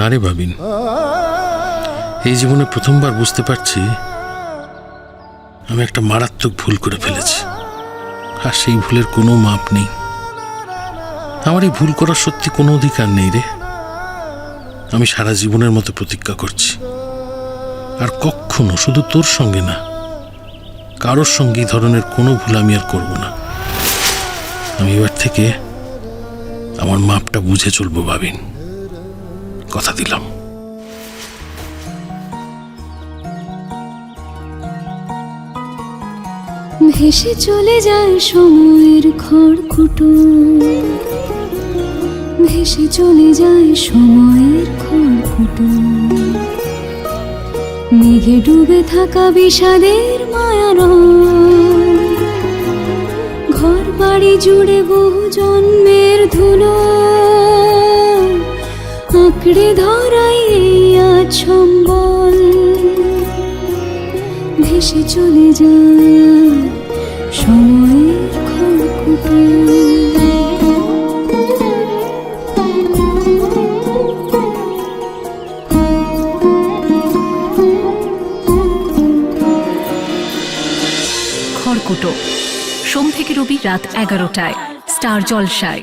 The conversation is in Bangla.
না রে ভাবিন। এই জীবনে প্রথমবার বুঝতে পারছি আমি একটা মারাত্মক ভুল করে ফেলেছি। আর সেই ভুলের কোনো মাপ নেই। আমার এই ভুল করার সত্যি কোনো অধিকার নেই রে। আমি সারা জীবনের মতো প্রতিজ্ঞা করছি। আর কখনো শুধু তোর সঙ্গে না, কারোর সঙ্গে এই ধরনের কোনো ভুল আমি আর করব না। আমি এবার থেকে আমার মাপটা বুঝে চলবো ভাবিন। কথা দিলাম। ভেসে চলে যায় সময়ের খড়কুটো ভেসে চলে যায় সময়ের খড়কুটো মেঘে ডুবে থাকা বিষাদের মায়ার ঘর বাড়ি জুড়ে বহু জন্মের ধুলো আঁকড়ে ধরাই আছম্বল ভেসে চলে যায় সময়ের খড়কুটো। খড়কুটো। সোম থেকে রবি রাত এগারোটায়, স্টার জলসায়।